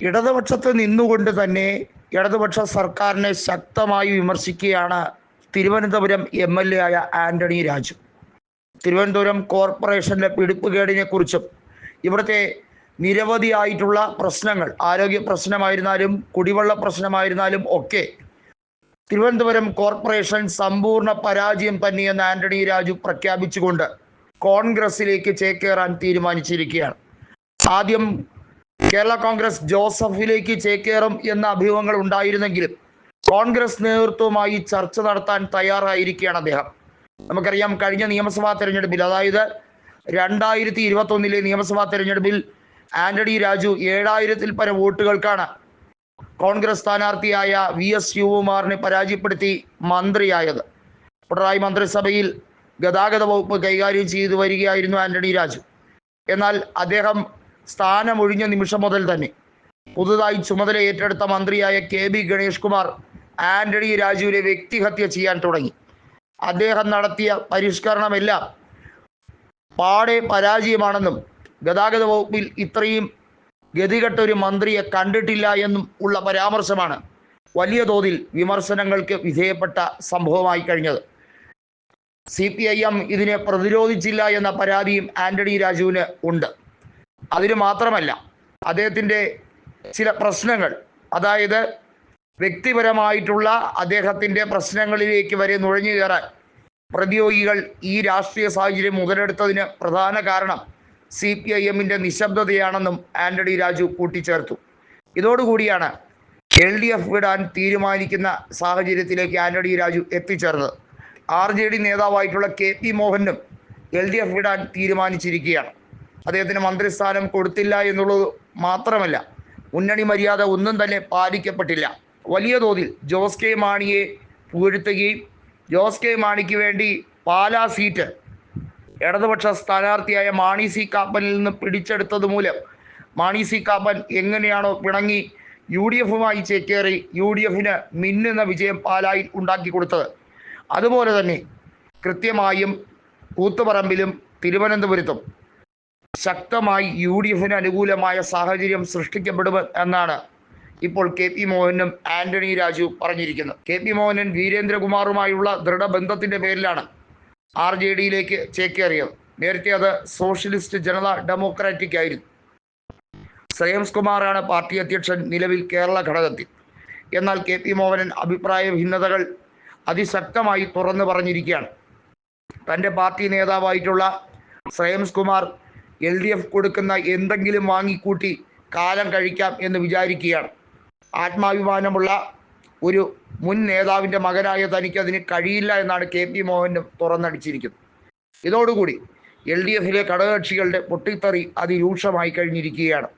ഇടതുപക്ഷത്ത് നിന്നുകൊണ്ട് തന്നെ ഇടതുപക്ഷ സർക്കാരിനെ ശക്തമായി വിമർശിക്കുകയാണ് തിരുവനന്തപുരം എം എൽ എ ആയ ആന്റണി രാജു. തിരുവനന്തപുരം കോർപ്പറേഷന്റെ പിടിപ്പുകേടിനെ കുറിച്ചും ഇവിടുത്തെ നിരവധിയായിട്ടുള്ള പ്രശ്നങ്ങൾ ആരോഗ്യ പ്രശ്നമായിരുന്നാലും കുടിവെള്ള പ്രശ്നമായിരുന്നാലും ഒക്കെ തിരുവനന്തപുരം കോർപ്പറേഷൻ സമ്പൂർണ പരാജയം തന്നെയെന്ന് ആന്റണി രാജു പ്രഖ്യാപിച്ചുകൊണ്ട് കോൺഗ്രസിലേക്ക് ചേക്കേറാൻ തീരുമാനിച്ചിരിക്കുകയാണ്. ആദ്യം കേരള കോൺഗ്രസ് ജോസഫിലേക്ക് ചേക്കേറും എന്ന അഭ്യൂഹങ്ങൾ ഉണ്ടായിരുന്നെങ്കിലും കോൺഗ്രസ് നേതൃത്വവുമായി ചർച്ച നടത്താൻ തയ്യാറായിരിക്കുകയാണ് അദ്ദേഹം. നമുക്കറിയാം കഴിഞ്ഞ നിയമസഭാ തെരഞ്ഞെടുപ്പിൽ അതായത് രണ്ടായിരത്തി ഇരുപത്തി ഒന്നിലെ നിയമസഭാ തെരഞ്ഞെടുപ്പിൽ ആന്റണി രാജു ഏഴായിരത്തിൽ പരം വോട്ടുകൾക്കാണ് കോൺഗ്രസ് സ്ഥാനാർത്ഥിയായ വി എസ് ശിവകുമാറിനെ പരാജയപ്പെടുത്തി മന്ത്രിയായത്. പിണറായി മന്ത്രിസഭയിൽ ഗതാഗത വകുപ്പ് കൈകാര്യം ചെയ്തു വരികയായിരുന്നു ആന്റണി രാജു. എന്നാൽ അദ്ദേഹം സ്ഥാനമൊഴിഞ്ഞ നിമിഷം മുതൽ തന്നെ. പുതുതായി ചുമതല ഏറ്റെടുത്ത മന്ത്രിയായ കെ ബി ഗണേഷ് കുമാർ ആന്റണി രാജുവിനെ വ്യക്തിഹത്യ ചെയ്യാൻ തുടങ്ങി. അദ്ദേഹം നടത്തിയ പരിഷ്കരണമെല്ലാം പാടെ പരാജയമാണെന്നും ഗതാഗത വകുപ്പിൽ ഇത്രയും ഗതികെട്ട ഒരു മന്ത്രിയെ കണ്ടിട്ടില്ല എന്നും ഉള്ള പരാമർശമാണ് വലിയ തോതിൽ വിമർശനങ്ങൾക്ക് വിധേയപ്പെട്ട സംഭവമായി കഴിഞ്ഞത്. സി പി ഐ എം ഇതിനെ പ്രതിരോധിച്ചില്ല എന്ന പരാതിയും ആന്റണി രാജുവിന് ഉണ്ട്. അതിന് മാത്രമല്ല അദ്ദേഹത്തിന്റെ ചില പ്രശ്നങ്ങൾ അതായത് വ്യക്തിപരമായിട്ടുള്ള അദ്ദേഹത്തിന്റെ പ്രശ്നങ്ങളിലേക്ക് വരെ നുഴഞ്ഞു കയറാൻ പ്രതിയോഗികൾ ഈ രാഷ്ട്രീയ സാഹചര്യം മുതലെടുത്തതിന് പ്രധാന കാരണം സി പി ഐ എമ്മിന്റെ നിശബ്ദതയാണെന്നും ആന്റണി രാജു കൂട്ടിച്ചേർത്തു. ഇതോടുകൂടിയാണ് എൽ ഡി എഫ് വിടാൻ തീരുമാനിക്കുന്ന സാഹചര്യത്തിലേക്ക് ആന്റണി രാജു എത്തിച്ചേർന്നത്. ആർ ജെ ഡി നേതാവായിട്ടുള്ള കെ പി മോഹനും എൽ ഡി എഫ് വിടാൻ തീരുമാനിച്ചിരിക്കുകയാണ്. അദ്ദേഹത്തിന് മന്ത്രിസ്ഥാനം കൊടുത്തില്ല എന്നുള്ളത് മാത്രമല്ല മുന്നണി മര്യാദ ഒന്നും തന്നെ പാലിക്കപ്പെട്ടില്ല. വലിയ തോതിൽ ജോസ് കെ മാണിയെ പുകഴ്ത്തുകയും ജോസ് കെ മാണിക്ക് വേണ്ടി പാലാ സീറ്റ് ഇടതുപക്ഷ സ്ഥാനാർത്ഥിയായ മാണി സി കാപ്പനിൽ നിന്ന് പിടിച്ചെടുത്തത് മൂലം മാണി സി കാപ്പൻ എങ്ങനെയാണോ പിണങ്ങി യു ഡി എഫുമായി ചേക്കേറി യു ഡി എഫിന് മിന്നുന്ന വിജയം പാലായിൽ ഉണ്ടാക്കി കൊടുത്തത്. അതുപോലെ തന്നെ കൃത്യമായും കൂത്തുപറമ്പിലും തിരുവനന്തപുരത്തും ശക്തമായി യു ഡി എഫിന് അനുകൂലമായ സാഹചര്യം സൃഷ്ടിക്കപ്പെടും എന്നാണ് ഇപ്പോൾ കെ പി മോഹനും ആന്റണി രാജു പറഞ്ഞിരിക്കുന്നത്. കെ പി മോഹനൻ വീരേന്ദ്രകുമാറുമായുള്ള ദൃഢബന്ധത്തിന്റെ പേരിലാണ് ആർ ജെ ഡിയിലേക്ക് ചേക്കേറിയത്. നേരത്തെ അത് സോഷ്യലിസ്റ്റ് ജനത ഡെമോക്രാറ്റിക് ആയിരുന്നു. ശ്രേയംസ് കുമാറാണ് പാർട്ടി അധ്യക്ഷൻ നിലവിൽ കേരള ഘടകത്തിൽ. എന്നാൽ കെ പി മോഹനൻ അഭിപ്രായ ഭിന്നതകൾ അതിശക്തമായി തുറന്നു പറഞ്ഞിരിക്കുകയാണ്. തന്റെ party നേതാവായിട്ടുള്ള Shreyams Kumar L D F കൊടുക്കുന്ന എന്തെങ്കിലും വാങ്ങിക്കൂട്ടി കാലം കഴിക്കാം എന്ന് വിചാരിക്കുകയാണ്. ആത്മാഭിമാനമുള്ള ഒരു മുൻ നേതാവിന്റെ മകനായ തനിക്ക് അതിന് കഴിയില്ല എന്നാണ് കെ പി മോഹനും തുറന്നടിച്ചിരിക്കുന്നത്. ഇതോടുകൂടി എൽ ഡി എഫിലെ ഘടകകക്ഷികളുടെ പൊട്ടിത്തെറി അതിരൂക്ഷമായി കഴിഞ്ഞിരിക്കുകയാണ്.